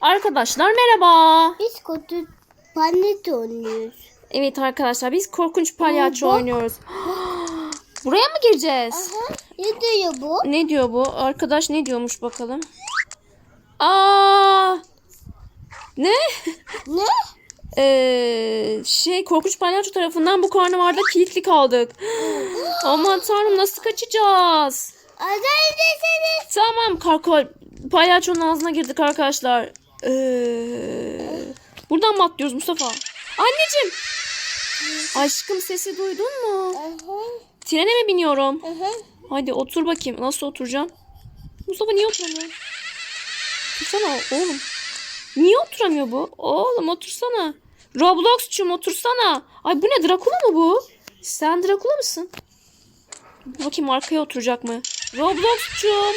Arkadaşlar merhaba. Biz kutu panet oynuyoruz. Evet arkadaşlar biz korkunç palyaço Bak. oynuyoruz. Buraya mı gireceğiz? Aha. Ne diyor bu? Ne diyor bu? Arkadaş ne diyormuş bakalım. Aa! Ne? Ne? Ee, şey korkunç palyaço tarafından bu karnavalda kilitli kaldık. Aman tanrım nasıl kaçacağız? Azar deseniz. Tamam karko palyaçonun ağzına girdik arkadaşlar. Ee, buradan mı atlıyoruz Mustafa? Anneciğim. Aşkım sesi duydun mu? Trene mi biniyorum? Hadi otur bakayım. Nasıl oturacağım? Mustafa niye oturamıyor? Otursana oğlum. Niye oturamıyor bu? Oğlum otursana. Roblox'cum otursana. Ay bu ne Drakula mı bu? Sen Drakula mısın? Bakayım arkaya oturacak mı? Roblox'cum.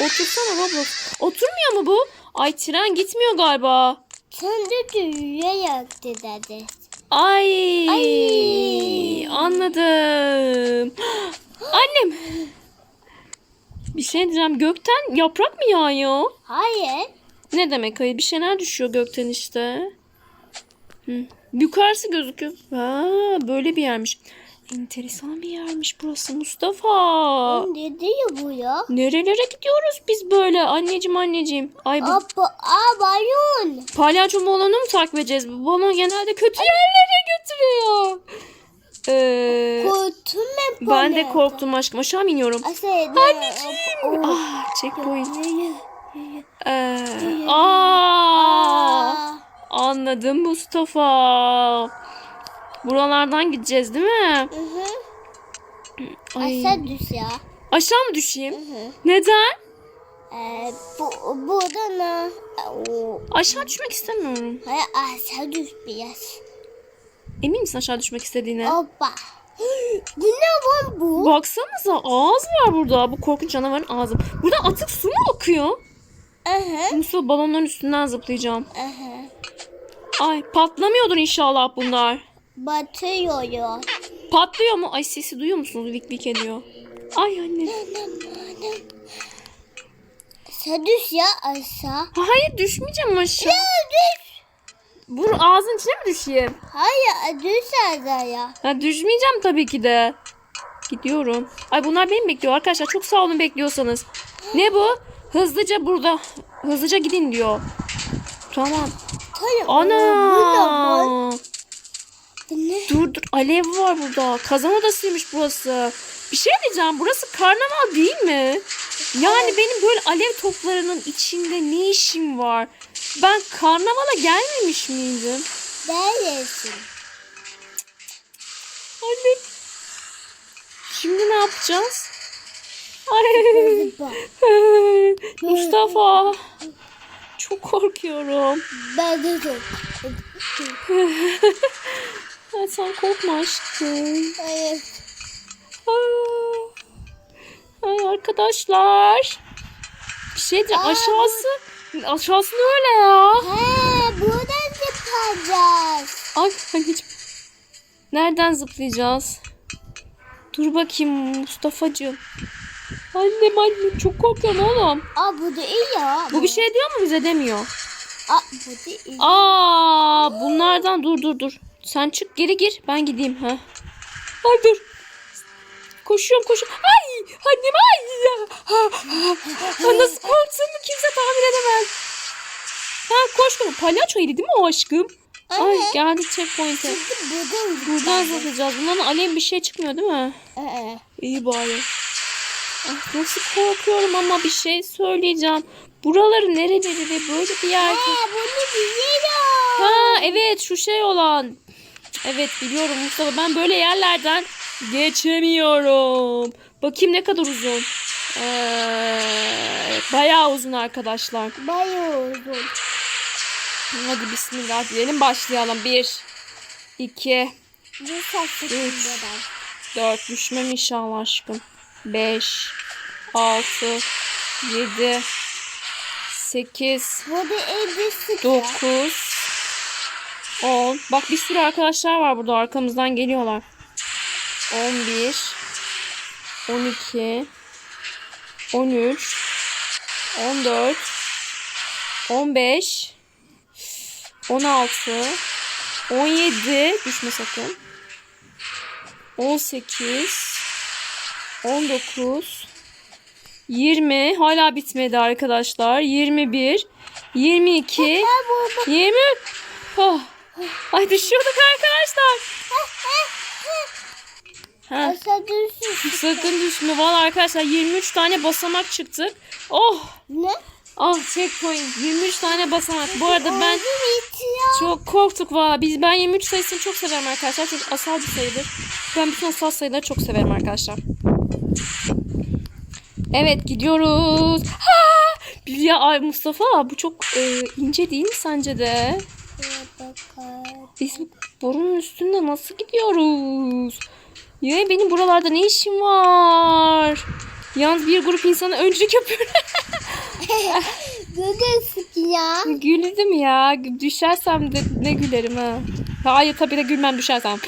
Otursana Roblox. Oturmuyor mu bu? Ay tren gitmiyor galiba. Sen de düğüye yaktı dedi. Ay, Ay. anladım. Annem. Bir şey diyeceğim. Gökten yaprak mı yağıyor? Hayır. Ne demek hayır? Bir şeyler düşüyor gökten işte. Hı. Yukarısı gözüküyor. Ha, böyle bir yermiş. Enteresan bir yermiş burası Mustafa. Ne diyor bu ya? Nerelere gidiyoruz biz böyle? Anneciğim anneciğim. Ay bu Aa, aa balon. palyaço balonu mu takip edeceğiz? Bu balon genelde kötü yerlere götürüyor. Ee, Korktun mu? ben de korktum aşkım. Aşağı mı iniyorum? Anneciğim. Ah, checkpoint. Ee, Aa. anladım Mustafa. Buralardan gideceğiz değil mi? Hı hı. Ay. Aşağı düş ya. Aşağı mı düşeyim? Hı hı. Neden? Ee, bu, burada ne? Oo. Aşağı düşmek istemiyorum. Hayır aşağı düş biraz. Emin misin aşağı düşmek istediğine? Hoppa. Bu ne lan bu? Baksanıza ağız var burada. Bu korkunç canavarın ağzı. Burada atık su mu akıyor? Aha. Mustafa balonların üstünden zıplayacağım. Aha. Ay patlamıyordur inşallah bunlar. Batıyor ya. Patlıyor mu? Ay sesi duyuyor musunuz? Vik vik ediyor. Ay anne. Sen düş ya aşağı. Hayır düşmeyeceğim aşağı. Ya düş. Vur ağzın içine mi düşeyim? Hayır düş aşağıya. Ha, düşmeyeceğim tabii ki de. Gidiyorum. Ay bunlar beni bekliyor arkadaşlar. Çok sağ olun bekliyorsanız. Ne bu? Hızlıca burada. Hızlıca gidin diyor. Tamam. Hayır. Bu? Ana. Bu ne? Dur dur alev var burada. Kazan odasıymış burası. Bir şey diyeceğim. Burası karnaval değil mi? Yani benim böyle alev toplarının içinde ne işim var? Ben karnavala gelmemiş miydim? Neredesin? Anne. Şimdi ne yapacağız? Ay. Mustafa. Çok korkuyorum. Ben de çok. Ay sen korkma aşkım. Hayır. Ay arkadaşlar. Bir şey diyeceğim. Aa. Aşağısı. Aşağısı ne öyle ya? He buradan zıplayacağız. Ay anneciğim. Nereden zıplayacağız? Dur bakayım Mustafa'cığım. Annem annem çok korkuyorum oğlum. Aa bu da iyi ya. Bu bir şey diyor mu bize demiyor. Aa bu da iyi. Aa bunlardan dur dur dur. Sen çık geri gir ben gideyim ha. Ay dur. Koşuyorum koşuyorum. Ay annem ay. Ha, ha, ha, nasıl korktuğumu kimse tahmin edemez. Ha koş koş. Palyaçoydu değil mi o aşkım? Ay Anne. geldik checkpoint'e. Buradan Buradan zıplayacağız. Bundan alev bir şey çıkmıyor değil mi? Ee, İyi bari. Ah, nasıl korkuyorum ama bir şey söyleyeceğim. Buraları nereleri böyle bir yer. Aa bunu biliyorum. Ha evet şu şey olan. Evet biliyorum Mustafa ben böyle yerlerden geçemiyorum. Bakayım ne kadar uzun. Ee, bayağı uzun arkadaşlar. Bayağı uzun. Hadi bismillah diyelim başlayalım. Bir, iki, Üç. dört düşmem inşallah aşkım. Beş, altı, yedi, sekiz. 9 10 Bak bir sürü arkadaşlar var burada. Arkamızdan geliyorlar. 11 12 13 14 15 16 17 düşme sakın. 18 19 20 hala bitmedi arkadaşlar. 21 22 20 oh. Ay düşüyorduk arkadaşlar. Ha. Sakın düşme. Valla arkadaşlar 23 tane basamak çıktık. Oh. Ne? Ah checkpoint. 23 tane basamak. Bu arada ben çok korktuk valla. Biz ben 23 sayısını çok severim arkadaşlar. Çok asal bir sayıdır. Ben bütün asal sayıları çok severim arkadaşlar. Evet gidiyoruz. Ha! Ya ay Mustafa bu çok e, ince değil mi sence de? Biz borunun üstünde nasıl gidiyoruz? Ya benim buralarda ne işim var? Yalnız bir grup insana öncülük yapıyor. Görüyorsun ya. Güldüm ya. Düşersem de ne gülerim ha. Hayır tabii de gülmem düşersem.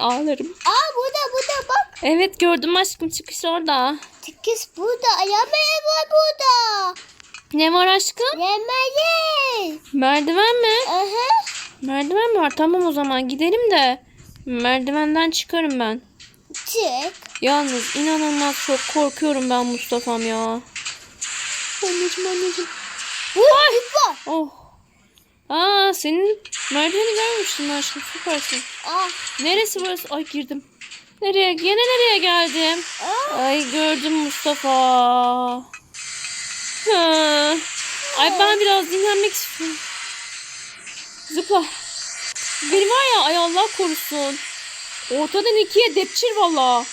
Ağlarım. Aa burada burada bak. Evet gördüm aşkım çıkış orada. Tıkış burada. Yemeği var burada. Ne var aşkım? Yemeği. Merdiven mi? Aha. Merdiven mi var? Tamam o zaman gidelim de. Merdivenden çıkarım ben. Çık. Yalnız inanılmaz çok korkuyorum ben Mustafa'm ya. Anneciğim anneciğim. Vay. Oh. Aa senin merdiveni görmüştüm aşkım süpersin. Aa. Neresi burası? Ay girdim. Nereye? Gene nereye geldim? Aa. Ay gördüm Mustafa. Ha. Ay ben biraz dinlenmek istiyorum. Zıpla. Beni var ya ay Allah korusun. Ortadan ikiye depçir valla.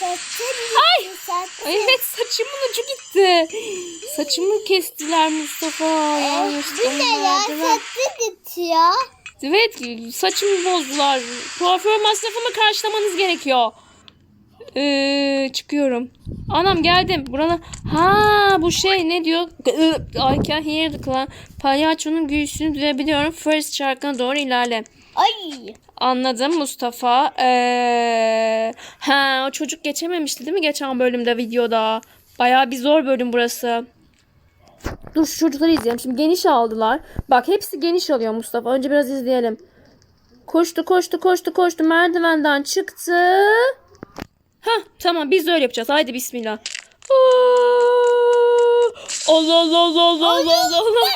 Saçın Ay. saçın. Evet saçımın ucu gitti. Saçımı kestiler Mustafa. Bu ne ya? Saçın gitti ya. Evet saçımı bozdular. Kuaför masrafımı karşılamanız gerekiyor. Ee, çıkıyorum. Anam geldim. Burada ha bu şey ne diyor? I can hear the clown. Palyaçonun gülüşünü duyabiliyorum. First şarkına doğru ilerle. Ay. Anladım Mustafa. Ee, ha o çocuk geçememişti değil mi geçen bölümde videoda? Bayağı bir zor bölüm burası. Dur şu çocukları izleyelim. Şimdi geniş aldılar. Bak hepsi geniş alıyor Mustafa. Önce biraz izleyelim. Koştu koştu koştu koştu. Merdivenden çıktı. Ha tamam biz de öyle yapacağız. Haydi bismillah. Allah Allah Allah Allah Allah Allah Allah.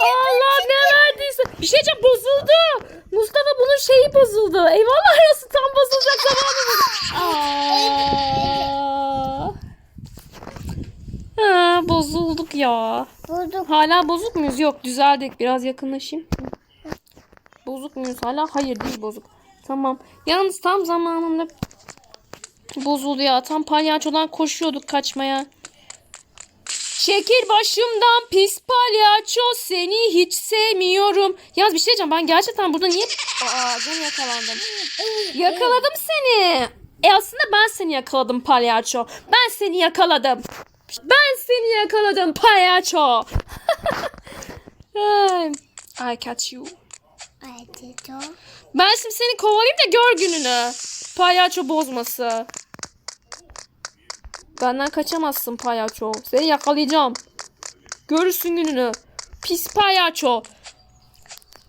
Allah ne verdiyse. Bir şey diyeceğim bozuldu. Mustafa bunun şeyi bozuldu. Eyvallah arası tam bozulacak zamanı. Ha, bozulduk ya. Bulduk. Hala bozuk muyuz? Yok düzeldik. Biraz yakınlaşayım. Bozuk muyuz hala? Hayır değil bozuk. Tamam. Yalnız tam zamanında bozuldu ya. Tam palyaçodan koşuyorduk kaçmaya. Çekil başımdan pis palyaço seni hiç sevmiyorum. Yalnız bir şey diyeceğim ben gerçekten burada niye... Aa gene yakalandım. Yakaladım seni. E aslında ben seni yakaladım palyaço. Ben seni yakaladım. Ben seni yakaladım palyaço. I catch you. Ben şimdi seni kovalayayım da gör gününü. Palyaço bozması. Benden kaçamazsın palyaço. Seni yakalayacağım. Görürsün gününü. Pis palyaço.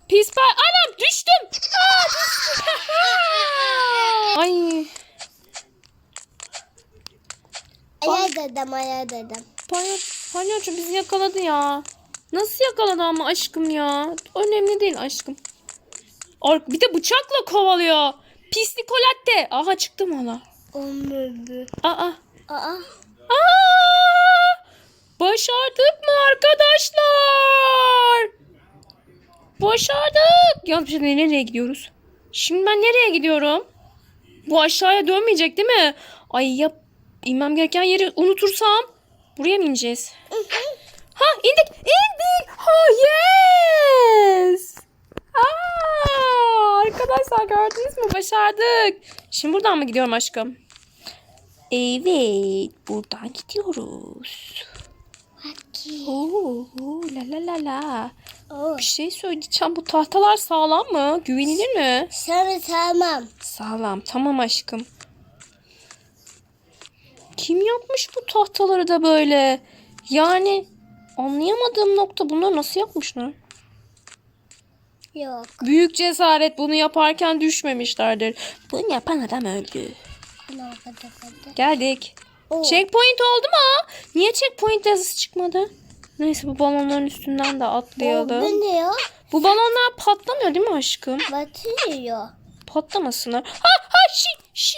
Pis pay... Anam düştüm. Aa, düştüm. Ay. Aya dedim aya dedim. Palyaço, palyaço bizi yakaladı ya. Nasıl yakaladı ama aşkım ya? Önemli değil aşkım. Bir de bıçakla kovalıyor. Pis Nicolette. Aha çıktım hala. Ömrü. Aa. Aa. Başardık mı arkadaşlar? Başardık. Şey diyeyim, nereye gidiyoruz? Şimdi ben nereye gidiyorum? Bu aşağıya dönmeyecek değil mi? Ay ya inmem gereken yeri unutursam buraya mı ineceğiz? Ha indik indik. Ha yes. Aa, arkadaşlar gördünüz mü başardık. Şimdi buradan mı gidiyorum aşkım? Evet, buradan gidiyoruz. Bakayım. Oo, la la la la. Oo. Bir şey söyleyeceğim. Bu tahtalar sağlam mı? Güvenilir mi? Sana tamam. Sağlam. Tamam aşkım. Kim yapmış bu tahtaları da böyle? Yani Anlayamadığım nokta bunları nasıl yapmışlar? Yok. Büyük cesaret bunu yaparken düşmemişlerdir. Bunu yapan adam öldü. Geldik. Oo. Checkpoint oldu mu? Niye checkpoint yazısı çıkmadı? Neyse bu balonların üstünden de atlayalım. Bu ne ya? Bu balonlar patlamıyor değil mi aşkım? Batıyor. Patlamasınlar. Ha ha şi şi.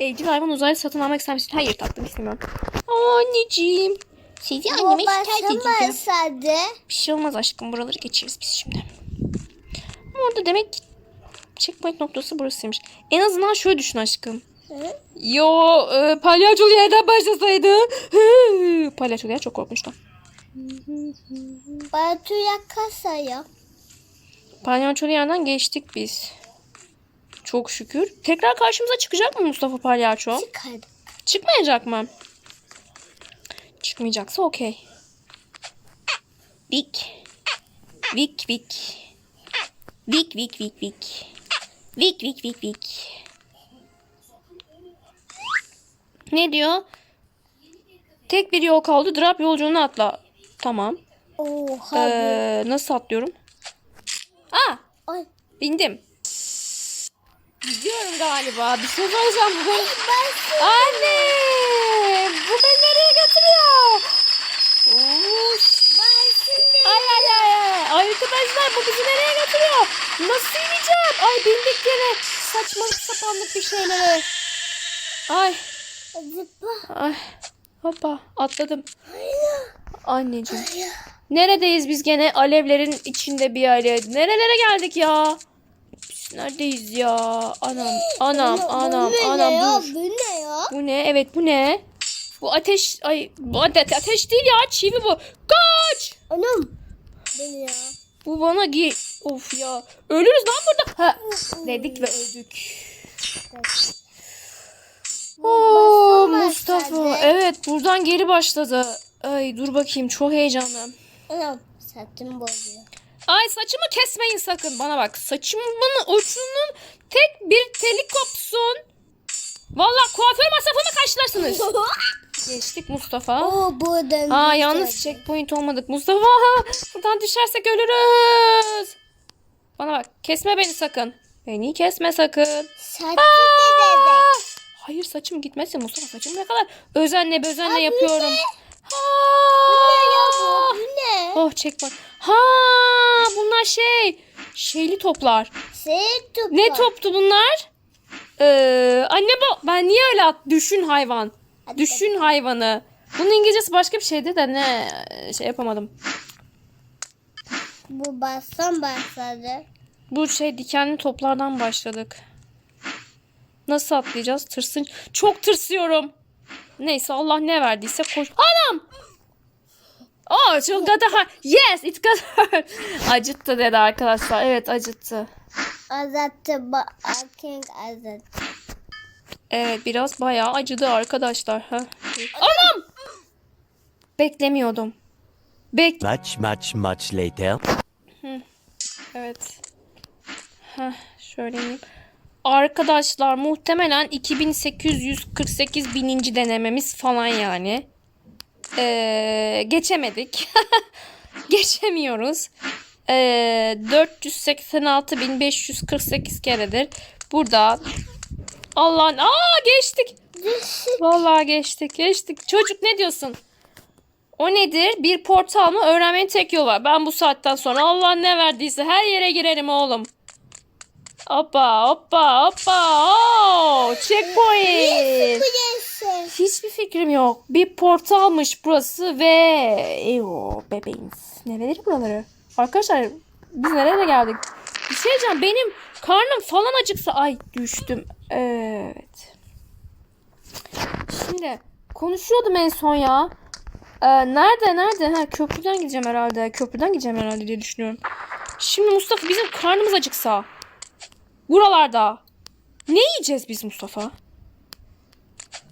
Evcil hayvan uzaylı satın almak ister misin? Hayır tatlım istemiyorum. Anneciğim. Sizi anneme şikayet edeceğim. Bir şey olmaz aşkım. Buraları geçeriz biz şimdi. Ama orada demek ki checkpoint noktası burasıymış. En azından şöyle düşün aşkım. Hı? Yo e, palyaçolu yerden başlasaydı. Hı, palyaçolu yer çok korkunçtu. Batuya kasaya. Palyaçolu yerden geçtik biz. Çok şükür. Tekrar karşımıza çıkacak mı Mustafa Palyaço? Çıkardım. Çıkmayacak mı? Çıkmayacaksa okey. Vik. Vik vik. Vik vik vik vik. Vik vik vik vik. Ne diyor? Tek bir yol kaldı. Drop yolculuğuna atla. Tamam. Oha. Ee, nasıl atlıyorum? Aa, Ay. bindim. Gidiyorum galiba. Bir şey söyleyeceğim. Bu beni... Anne! Bu beni nereye götürüyor? Of. Ay ay ay ay. Arkadaşlar bu bizi nereye götürüyor? Nasıl ineceğim? Ay bindik yere. Saçmalık sapanlık bir şeylere. Ay. Zıpla. Ay. Hoppa atladım. Anneciğim. Neredeyiz biz gene? Alevlerin içinde bir yere. Nerelere geldik ya? Biz neredeyiz ya? Anam, anam, Bu- bu anam, ne anam ya? dur. Bu ne ya? Bu ne? Evet bu ne? Bu ateş, ay bu ate- ateş değil ya çivi bu. Kaç! Anam. Bu ne ya? Bu bana gi... Of ya. Ölürüz lan burada. Ha. Dedik ve öldük. Oo baştan Mustafa. başladı. Evet buradan geri başladı. Ay dur bakayım çok heyecanlı. Anam. Saçım bozuyor. Ay saçımı kesmeyin sakın. Bana bak saçımın ucunun tek bir teli kopsun. Vallahi kuaför masrafını karşılarsınız. Geçtik Mustafa. Oo buradan. Aa yalnız checkpoint olmadık. Mustafa buradan düşersek ölürüz. Bana bak kesme beni sakın. Beni kesme sakın. Saçı Aa! ne Hayır saçım gitmesin Mustafa saçım ne kadar özenle bu yapıyorum. ne? Ha! Bu ne? Oh checkpoint. Ha bunlar şey şeyli toplar. Şey topu. Ne toptu bunlar? Ee, anne bu ben niye öyle at? Düşün hayvan. Hadi Düşün hayvanı. Bunun İngilizcesi başka bir şeydi de ne şey yapamadım. Bu bassan başladı. Bu şey dikenli toplardan başladık. Nasıl atlayacağız? Tırsın. Çok tırsıyorum. Neyse Allah ne verdiyse koş. Anam! Oh, çok got hurt. Yes, it got hurt. Acıttı dedi arkadaşlar. Evet acıttı. Azattı. Ba King azattı. Evet biraz bayağı acıdı arkadaşlar. Ha. Anam! Beklemiyordum. Bek Much, much, much later. Evet. Heh, şöyle ineyim. Arkadaşlar muhtemelen 2848 bininci denememiz falan yani. Ee, geçemedik. Geçemiyoruz. Ee, 486.548 keredir. Burada Allah'ın aa geçtik. Vallahi geçtik geçtik. Çocuk ne diyorsun? O nedir? Bir portal mı? Öğrenmenin tek yolu var. Ben bu saatten sonra Allah ne verdiyse her yere girerim oğlum. Hoppa hoppa hoppa. Oh, checkpoint. Hiçbir fikrim yok. Bir portalmış burası ve... Eyo bebeğimiz. Nereleri buraları? Arkadaşlar biz nereye geldik? Bir şey diyeceğim. Benim karnım falan acıksa... Ay düştüm. Evet. Şimdi konuşuyordum en son ya. Ee, nerede nerede? Ha, köprüden gideceğim herhalde. Köprüden gideceğim herhalde diye düşünüyorum. Şimdi Mustafa bizim karnımız acıksa. Buralarda. Ne yiyeceğiz biz Mustafa?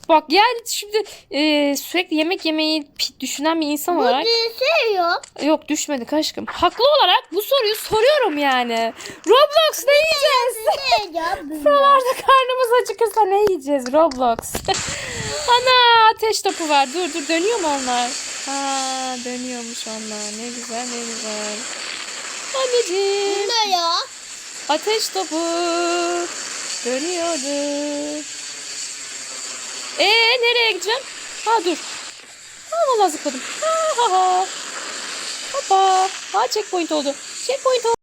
Bak yani şimdi e, sürekli yemek yemeyi düşünen bir insan Bu olarak düşüyor. yok düşmedik aşkım. Haklı olarak bu soruyu soruyorum yani. Roblox ne yiyeceğiz? Ne ya bu? Buralarda karnımız acıkırsa ne yiyeceğiz Roblox? Ana ateş topu var. Dur dur dönüyor mu onlar? Ha dönüyormuş onlar. Ne güzel ne güzel. Anneciğim. Ne ya? Ateş topu dönüyordu. Ee nereye gideceğim? Ha dur. Ha vallahi zıpladım. Ha ha ha. Hoppa. Ha checkpoint oldu. Checkpoint oldu.